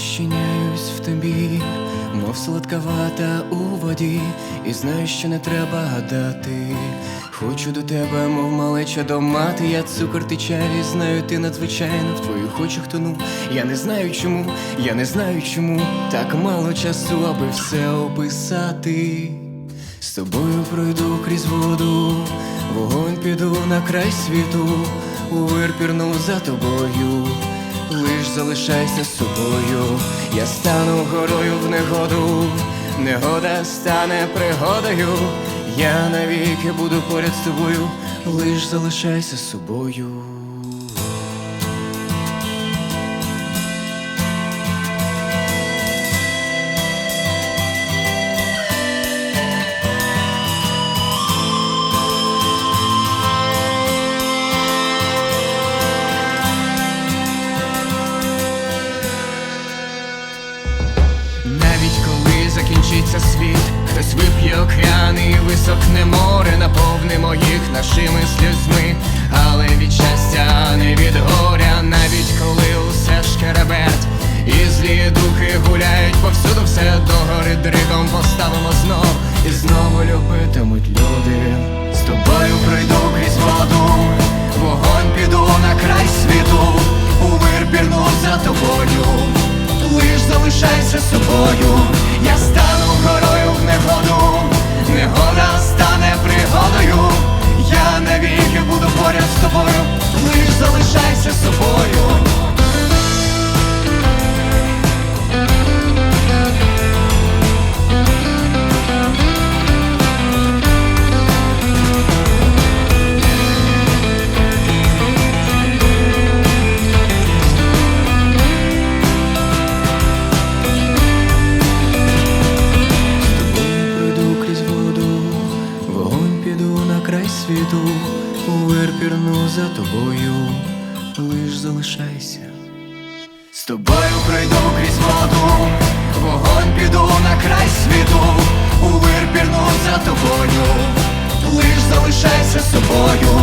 розчиняюсь в тобі, мов солодка вата у воді, і знаю, що не треба гадати. Хочу до тебе, мов малеча до мати, я цукор ти чай, знаю, ти надзвичайно в твоїх очах тону. Я не знаю чому, я не знаю чому, так мало часу, аби все описати. З тобою пройду крізь воду, вогонь піду на край світу, у вир пірну за тобою, залишайся собою, я стану горою в негоду, негода стане пригодою, я навіки буду поряд з тобою, лиш залишайся собою. Навіть коли закінчиться світ, хтось вип'є океан і висохне море, наповнимо їх нашими сльозьми, але від щастя, не від горя, навіть коли усе шкереберть, і злі духи гуляють повсюду, все догори дригом поставимо знов, і знову любитимуть люди. З тобою пройду крізь Лиш залишайся собою, я стану горою в негоду, у вир пірну за тобою, лиш залишайся. З тобою пройду крізь воду, вогонь піду на край світу, у вир пірну за тобою, лиш залишайся з собою,